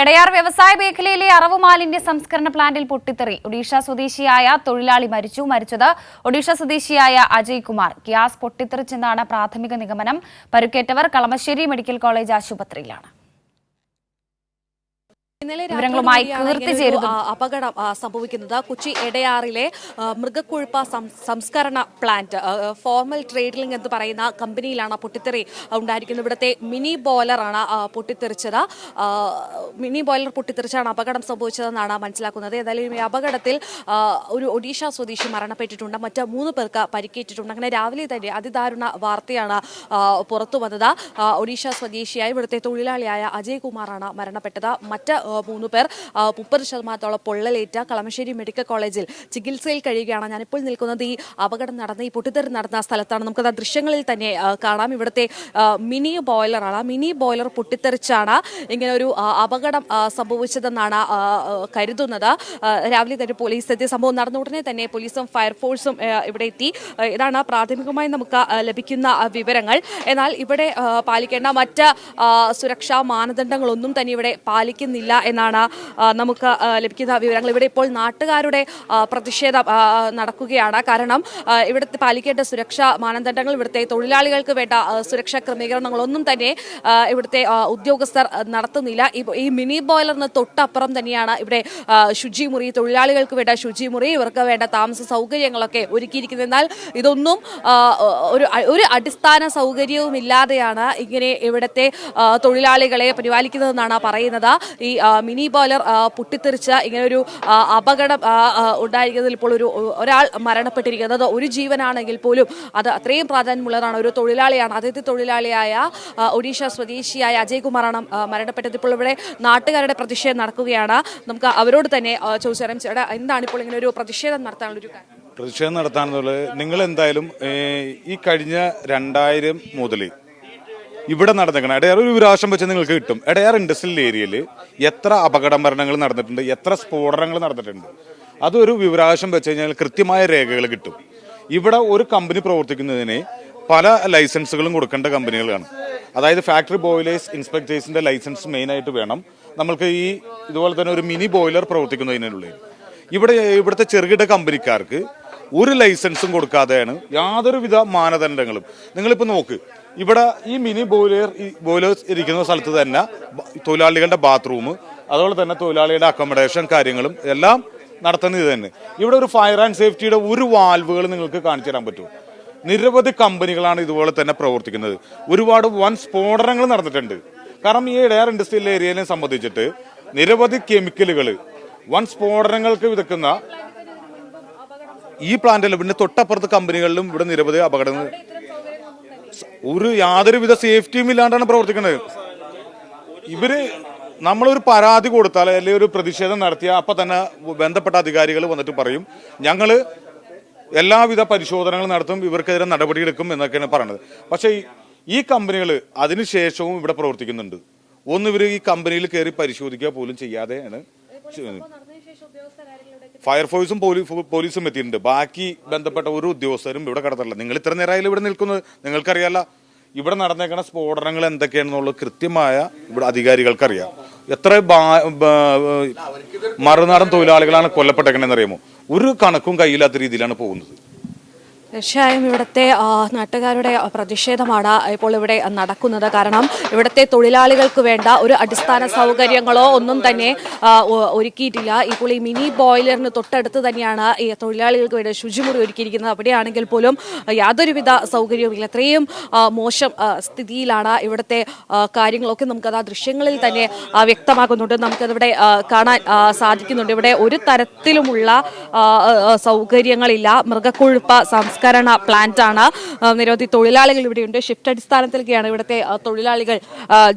എടയാർ വ്യവസായ മേഖലയിലെ അറവ് മാലിന്യ സംസ്കരണ പ്ലാന്റിൽ പൊട്ടിത്തെറി. ഒഡീഷ സ്വദേശിയായ തൊഴിലാളി മരിച്ചു. മരിച്ചത് ഒഡീഷ സ്വദേശിയായ അജയ് കുമാർ. ഗ്യാസ് പൊട്ടിത്തെറിച്ചെന്നാണ് പ്രാഥമിക നിഗമനം. പരുക്കേറ്റവർ കളമശ്ശേരി മെഡിക്കൽ കോളേജ് ആശുപത്രിയിലാണ്. വിവരങ്ങളുമായി കീർത്തി ചേരുന്നു. അപകടം സംഭവിക്കുന്നത്. കൊച്ചി എടയാറിലെ മൃഗക്കൊഴുപ്പ സംസ്കരണ പ്ലാന്റ് ഫോർമൽ ട്രേഡിംഗ് എന്ന് പറയുന്ന കമ്പനിയിലാണ് പൊട്ടിത്തെറി ഉണ്ടായിരിക്കുന്നത്. ഇവിടുത്തെ മിനി ബോയിലറാണ് പൊട്ടിത്തെറിച്ചത്. മിനി ബോയിലർ പൊട്ടിത്തെറിച്ചാണ് അപകടം സംഭവിച്ചതെന്നാണ് മനസ്സിലാക്കുന്നത്. ഏതായാലും ഈ അപകടത്തിൽ ഒരു ഒഡീഷ സ്വദേശി മരണപ്പെട്ടിട്ടുണ്ട്. മറ്റ് മൂന്ന് പേർക്ക് പരിക്കേറ്റിട്ടുണ്ട്. അങ്ങനെ രാവിലെ തന്നെ അതിദാരുണ വാർത്തയാണ് പുറത്തു വന്നത് ഒഡീഷ സ്വദേശിയായ ഇവിടുത്തെ തൊഴിലാളിയായ അജയ് കുമാറാണ് മരണപ്പെട്ടത്. മറ്റ് മൂന്ന് പേർ. മുപ്പത് ശതമാനത്തോളം പൊള്ളലേറ്റ കളമശ്ശേരി മെഡിക്കൽ കോളേജിൽ ചികിത്സയിൽ കഴിയുകയാണ് ഞാനിപ്പോൾ നിൽക്കുന്നത്. ഈ അപകടം നടന്ന ഈ പൊട്ടിത്തെറി നടന്ന സ്ഥലത്താണ്. നമുക്കത് ആ ദൃശ്യങ്ങളിൽ തന്നെ കാണാം. ഇവിടുത്തെ മിനി ബോയിലറാണ് ആ മിനി ബോയിലർ പൊട്ടിത്തെറിച്ചാണ് ഇങ്ങനെ ഒരു അപകടം സംഭവിച്ചതെന്നാണ് കരുതുന്നത്. രാവിലെ തന്നെ പോലീസ് എത്തിയ സംഭവം. നടന്ന ഉടനെ തന്നെ പോലീസും ഫയർഫോഴ്സും ഇവിടെ എത്തി. ഇതാണ് പ്രാഥമികമായി നമുക്ക് ലഭിക്കുന്ന വിവരങ്ങൾ. എന്നാൽ ഇവിടെ പാലിക്കേണ്ട മറ്റ് സുരക്ഷാ മാനദണ്ഡങ്ങളൊന്നും തന്നെ ഇവിടെ പാലിക്കുന്നില്ല എന്നാണ് നമുക്ക് ലഭിക്കുന്ന വിവരങ്ങൾ. ഇവിടെ ഇപ്പോൾ നാട്ടുകാരുടെ പ്രതിഷേധം നടക്കുകയാണ്. കാരണം ഇവിടുത്തെ പാലിക്കേണ്ട സുരക്ഷാ മാനദണ്ഡങ്ങൾ ഇവിടുത്തെ തൊഴിലാളികൾക്ക് വേണ്ട സുരക്ഷാ ക്രമീകരണങ്ങളൊന്നും തന്നെ ഇവിടുത്തെ ഉദ്യോഗസ്ഥർ നടത്തുന്നില്ല. ഈ- മിനി ബോയിലറിന് തൊട്ടപ്പുറം തന്നെയാണ് ഇവിടെ ശുചിമുറി തൊഴിലാളികൾക്ക് വേണ്ട ശുചിമുറി ഇവർക്ക് വേണ്ട താമസ സൗകര്യങ്ങളൊക്കെ ഒരുക്കിയിരിക്കുന്നത്. എന്നാൽ ഇതൊന്നും ഒരു ഒരു അടിസ്ഥാന സൗകര്യവും ഇല്ലാതെയാണ് ഇങ്ങനെ ഇവിടുത്തെ തൊഴിലാളികളെ പരിപാലിക്കുന്നതെന്നാണ് പറയുന്നത്. ഈ മിനി ബോയിലർ പൊട്ടിത്തെറിച്ച ഇങ്ങനൊരു അപകടം ഉണ്ടായിരിക്കുന്നതിൽ ഇപ്പോൾ ഒരു ഒരാൾ മരണപ്പെട്ടിരിക്കുന്നത്. ഒരു ജീവനാണെങ്കിൽ പോലും അത് അത്രയും പ്രാധാന്യമുള്ളതാണ്. ഒരു തൊഴിലാളിയാണ് അതിഥി തൊഴിലാളിയായ ഒഡീഷ സ്വദേശിയായ അജയ് കുമാറാണ് മരണപ്പെട്ടത്. ഇപ്പോൾ ഇവിടെ നാട്ടുകാരുടെ പ്രതിഷേധം നടക്കുകയാണ്. നമുക്ക് അവരോട് തന്നെ ചോദിച്ചറിയാം ചേട്ടാ എന്താണ് ഇപ്പോൾ ഇങ്ങനെ ഒരു പ്രതിഷേധം നടത്താനുള്ള ഒരു പ്രതിഷേധം നടത്താനുള്ളത് നിങ്ങൾ എന്തായാലും ഈ കഴിഞ്ഞ രണ്ടായിരം മുതൽ ഇവിടെ നടന്നേക്കണം. ഇടയാർ ഒരു വിരാശം വെച്ച് നിങ്ങൾക്ക് കിട്ടും. ഇടയാർ ഇൻഡസ്ട്രിയൽ ഏരിയയിൽ എത്ര അപകട മരണങ്ങൾ നടന്നിട്ടുണ്ട് എത്ര സ്ഫോടനങ്ങൾ നടന്നിട്ടുണ്ട്. അതൊരു വിവരാശം വെച്ച് കഴിഞ്ഞാൽ കൃത്യമായ രേഖകൾ കിട്ടും. ഇവിടെ ഒരു കമ്പനി പ്രവർത്തിക്കുന്നതിന് പല ലൈസൻസുകളും കൊടുക്കേണ്ട കമ്പനികളാണ്. അതായത് ഫാക്ടറി ബോയിലേഴ്സ് ഇൻസ്പെക്ടേഴ്സിന്റെ ലൈസൻസ് മെയിനായിട്ട് വേണം. നമ്മൾക്ക് ഈ ഇതുപോലെ തന്നെ ഒരു മിനി ബോയിലർ പ്രവർത്തിക്കുന്നതിനുള്ളിൽ ഇവിടെ ഇവിടുത്തെ ചെറുകിട കമ്പനിക്കാർക്ക് ഒരു ലൈസൻസും കൊടുക്കാതെയാണ് യാതൊരുവിധ മാനദണ്ഡങ്ങളും. നിങ്ങളിപ്പോൾ നോക്ക് ഇവിടെ ഈ മിനി ബോയിലർ ബോയിലേഴ്സ് ഇരിക്കുന്ന സ്ഥലത്ത് തന്നെ തൊഴിലാളികളുടെ ബാത്റൂം അതുപോലെ തന്നെ തൊഴിലാളിയുടെ അക്കോമഡേഷൻ കാര്യങ്ങളും എല്ലാം നടത്തുന്നത് ഇത് തന്നെ ഇവിടെ ഒരു ഫയർ ആൻഡ് സേഫ്റ്റിയുടെ ഒരു വാൽവുകൾ നിങ്ങൾക്ക് കാണിച്ചു തരാൻ പറ്റുമോ നിരവധി കമ്പനികളാണ് ഇതുപോലെ തന്നെ പ്രവർത്തിക്കുന്നത്. ഒരുപാട് വൻ സ്ഫോടനങ്ങൾ നടന്നിട്ടുണ്ട്. കാരണം ഈ എയർ ഇൻഡസ്ട്രിയൽ ഏരിയനെ സംബന്ധിച്ചിട്ട് നിരവധി കെമിക്കലുകൾ വൻ സ്ഫോടനങ്ങൾക്ക് വിതക്കുന്ന ഈ പ്ലാന്റിലും പിന്നെ തൊട്ടപ്പുറത്ത് കമ്പനികളിലും ഇവിടെ നിരവധി അപകടങ്ങൾ ഒരു യാതൊരു വിധ സേഫ്റ്റിയും ഇല്ലാണ്ടാണ് പ്രവർത്തിക്കുന്നത്. ഇവർ നമ്മളൊരു പരാതി കൊടുത്താൽ അല്ലെങ്കിൽ ഒരു പ്രതിഷേധം നടത്തിയാൽ അപ്പൊ തന്നെ ബന്ധപ്പെട്ട അധികാരികൾ വന്നിട്ട് പറയും. ഞങ്ങൾ എല്ലാവിധ പരിശോധനകളും നടത്തും ഇവർക്കെതിരെ നടപടിയെടുക്കും എന്നൊക്കെയാണ് പറയുന്നത് പക്ഷേ ഈ- കമ്പനികൾ അതിനുശേഷവും ഇവിടെ പ്രവർത്തിക്കുന്നുണ്ട്. ഒന്ന് ഇവർ ഈ കമ്പനിയിൽ കയറി പരിശോധിക്കുക പോലും ചെയ്യാതെയാണ് ചെയ്യുന്നത്. ഫയർഫോഴ്സും പോലീ- പോലീസും എത്തിയിട്ടുണ്ട്. ബാക്കി ബന്ധപ്പെട്ട ഒരു ഉദ്യോഗസ്ഥരും ഇവിടെ കിടത്തില്ല നിങ്ങൾ ഇത്ര നേരമായാലും ഇവിടെ നിൽക്കുന്നത് നിങ്ങൾക്കറിയാലോ ഇവിടെ നടന്നേക്കുന്ന സ്ഫോടനങ്ങൾ എന്തൊക്കെയാണെന്നുള്ളത് കൃത്യമായ ഇവിടെ അധികാരികൾക്കറിയാം. എത്ര മറുനാടൻ തൊഴിലാളികളാണ് കൊല്ലപ്പെട്ടേക്കണെന്ന് അറിയാമോ? ഒരു കണക്കും കയ്യില്ലാത്ത രീതിയിലാണ് പോകുന്നത്. തീർച്ചയായും ഇവിടുത്തെ നാട്ടുകാരുടെ പ്രതിഷേധമാണ് ഇപ്പോൾ ഇവിടെ നടക്കുന്നത്. കാരണം ഇവിടുത്തെ തൊഴിലാളികൾക്ക് വേണ്ട ഒരു അടിസ്ഥാന സൗകര്യങ്ങളോ ഒന്നും തന്നെ ഒരുക്കിയിട്ടില്ല. ഇപ്പോൾ ഈ മിനി ബോയിലറിന് തൊട്ടടുത്ത് തന്നെയാണ് ഈ തൊഴിലാളികൾക്ക് വേണ്ടി ശുചിമുറി ഒരുക്കിയിരിക്കുന്നത്. അവിടെയാണെങ്കിൽ പോലും യാതൊരുവിധ സൗകര്യവുമില്ല. അത്രയും മോശം സ്ഥിതിയിലാണ് ഇവിടുത്തെ കാര്യങ്ങളൊക്കെ നമുക്കത് ആ ദൃശ്യങ്ങളിൽ തന്നെ വ്യക്തമാക്കുന്നുണ്ട്. നമുക്കതിവിടെ കാണാൻ സാധിക്കുന്നുണ്ട്. ഇവിടെ ഒരു തരത്തിലുമുള്ള സൗകര്യങ്ങളില്ല. മൃഗക്കൊഴുപ്പ് സംസ്കരണ പ്ലാന്റ് ആണ്. നിരവധി തൊഴിലാളികൾ ഇവിടെയുണ്ട്. ഷിഫ്റ്റ് അടിസ്ഥാനത്തിലൊക്കെയാണ് ഇവിടുത്തെ തൊഴിലാളികൾ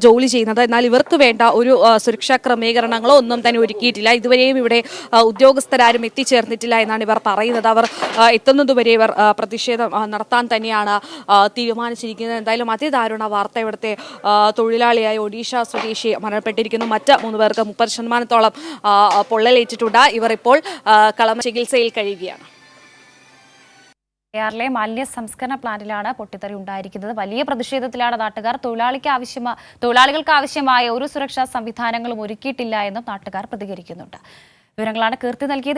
ജോലി ചെയ്യുന്നത്. എന്നാൽ ഇവർക്ക് വേണ്ട ഒരു സുരക്ഷാ ക്രമീകരണങ്ങളോ ഒന്നും തന്നെ ഒരുക്കിയിട്ടില്ല. ഇതുവരെയും ഇവിടെ ഉദ്യോഗസ്ഥരാരും എത്തിച്ചേർന്നിട്ടില്ല എന്നാണ് ഇവർ പറയുന്നത്. അവർ എത്തുന്നതുവരെ ഇവർ പ്രതിഷേധം നടത്താൻ തന്നെയാണ് തീരുമാനിച്ചിരിക്കുന്നത്. എന്തായാലും അതിദാരുണ വാർത്ത ഇവിടുത്തെ തൊഴിലാളിയായ ഒഡീഷ സ്വദേശി മരണപ്പെട്ടിരിക്കുന്നു. മറ്റ് മൂന്ന് പേർക്ക് മുപ്പത് ശതമാനത്തോളം പൊള്ളലേറ്റിട്ടുണ്ട്. ഇവർ ഇപ്പോൾ കളമ ചികിത്സയിൽ കഴിയുകയാണ്. എയാറിലെ മാലിന്യ സംസ്കരണ പ്ലാന്റിലാണ് പൊട്ടിത്തെറി ഉണ്ടായിരിക്കുന്നത്. വലിയ പ്രതിഷേധത്തിലാണ് നാട്ടുകാർ തൊഴിലാളിക്ക് ആവശ്യമായ തൊഴിലാളികൾക്ക് ആവശ്യമായ ഒരു സുരക്ഷാ സംവിധാനങ്ങളും ഒരുക്കിയിട്ടില്ല എന്നും നാട്ടുകാർ പ്രതികരിക്കുന്നുണ്ട്. വിവരങ്ങളാണ് കീർത്തി നൽകിയത്.